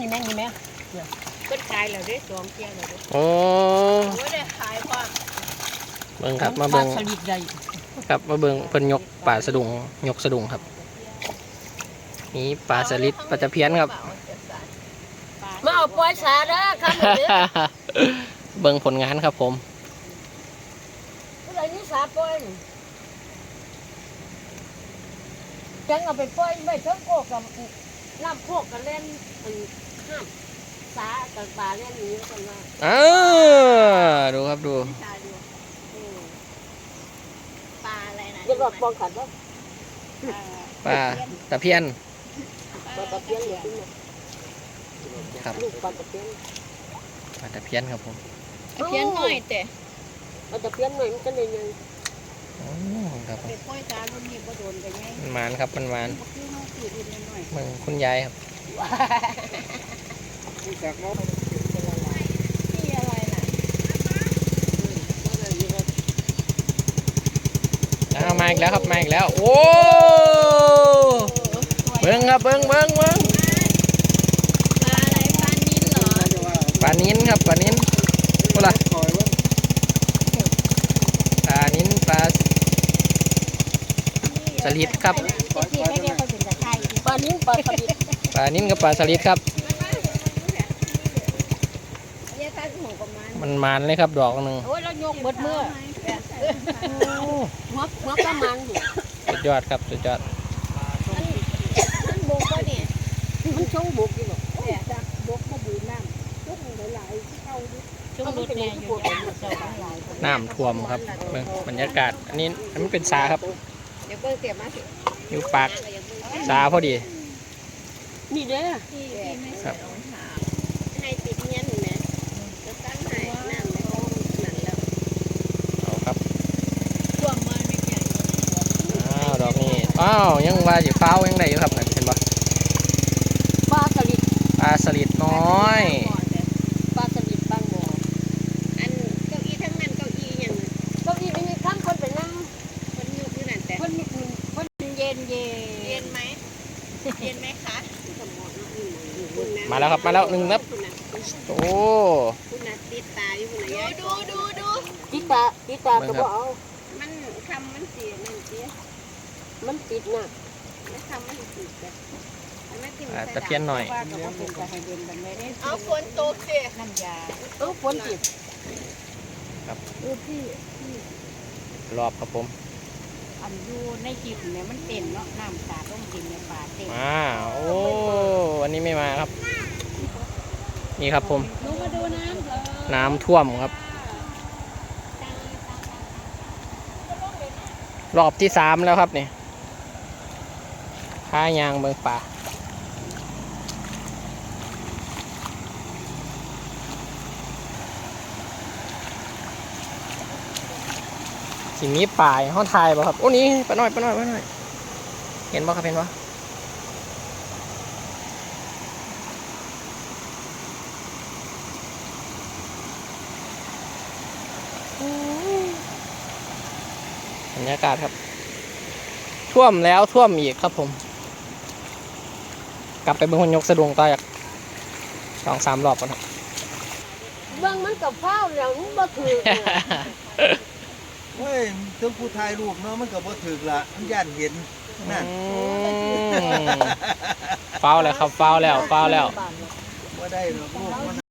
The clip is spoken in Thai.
นี่แม่นี่แม่เพิ่นขายแล้วเด้สองเที่ยวแล้วเด้โอ้โอ้ยได้ขายพร้อมเบิ่งครับมาเบิ่งปลสลิดใหญ่ครับมาเบิ่งเพิ่นยกปลาสะดุงยกสะดุงครับนี่ปลาสลิดปลาตะเพียนครับ มาเอาปล่อยสาเด้อครับเด้อเบิ่งผลงานครับผมผู้ใดนี่สาปล่อยนี่จังเอาไปปล่อยไว้เทั้งโคกกับ น้ำโคกกับเล่นอันห้ามสากับปลาเล่นนี้กันว่าอ้าดูครับดูปลาอะไรนะจะบอกปองขัดว่าปลาตะเพียน ปลาตะเพียนเหลือขึ้นมาครับ ลูกปลาตะเพียนปลาตะเพียนครับผมเพียนหน่อยแต่ปลาตะเพียนหน่อยมันก็เลยยังโอ้ครับผมไปปล่อยสารุ่นนี้ก็โดนกันไงมันหมานครับมันหมานคื อเฮาสื่อรุ่นน้อยเบิ่งคุณยายครับที่อะไรน่ะอ้าวมาอีกแล้วครับมาอีกแล้ว โอ้เบิ่งครับเบิ่งเบิ่งเบิ่งปลาอะไรปลานิลเหรอปลานิ้นครับปลานิ้นพูดละปลานิ้นปลาสลิดครับที่ให้เรียกเขา ลานิลปลาสลิดปลานิ้นกับปลาสลิดครับเรียกตาหัวประมาณมันหมานเลยครับดอกหนึ่งโอ้ยเรายกเบิดมือหัวหัวประมาณอยู่สุดยอดครับสุดยอดมันบุกก็เนี่ยมันชงบุกอยู่หรอกจากบุกมาดูน้ำชงหลายๆที่เข้าดิชงรถแน่อยู่เจ้าหลายน้ำท่วมครับเบิ่งบรรยากาศ อันนี้อันนี้เป็นสาครับ เดี๋ยวเบิ่งเสียมาสิ อยู่ปากสาพอดี นี่เด้อครับให้ติดเงี้ยนแม่จะตั้งให้น้ำในห้องนั่นแล้วเอาครับท่วมมาไม่ใหญ่อ้าวดอกนี้อ้าวยังว่าสิฟ้าวยังได้อยู่ครับนั่นเห็นปะปลาสลิดปลาสลิดน้อย ปลาสลิดบางบ่ออันเก้าอี้ทั้งนั้นเก้าอี้อย่างเก้าอี้ไม่มีข้างคนไปนั่งคนอยู่ที่นั่นแต่คนมีคนเย็นเย็นเย็นไหมเย็นไหมคะ มาแล้วครับมาแล้วหนึ่งนับโอ้คุณน่ะติดตาอยู่คุณน่ะยายดูดูดูติดตาติดตาก็บ่เอามันคำมันเสียนั่นเสียมันติดน่ะแล้วคำมันติดแต่มันไม่ติดปลาตะเพียนหน่อย เอาฝนตกสิน้ำยาเออฝนติดครับเออพี่รอบครับผม อันอยู่ในจิบเนี่ยมันเต็มเนาะน้ำสาดต้องกินในป่าเต็มมาโอ้วันนี้ไม่มาครับ นี่ครับผมลงมาดูน้ำเถอะน้ำท่วมครับ รอบที่สามแล้วครับนี่ข้ายางเมืองป่า สิมีป่ายห้องทายบ่ครับ โอ้นี่ปะน้อยปะน้อยปะน้อย เห็นบ่ครับเห็นบ่บรรยากาศครับ ท่วมแล้วท่วมอีกครับผม กลับไปเบิ่งคนยกสะดวงต่อจากสองสามรอบก่อนครับ เบิ่งมันกับข้าวแล้วมันบ่ถือ เฮ้ยถึงผู้ถ่ายรูปเนาะมันก็บ่ถึกละมันย่านเห็นนั่นอืมฟาวแล้วครับฟาวแล้วฟาวแล้วบ่ได้หรอกรูปมัน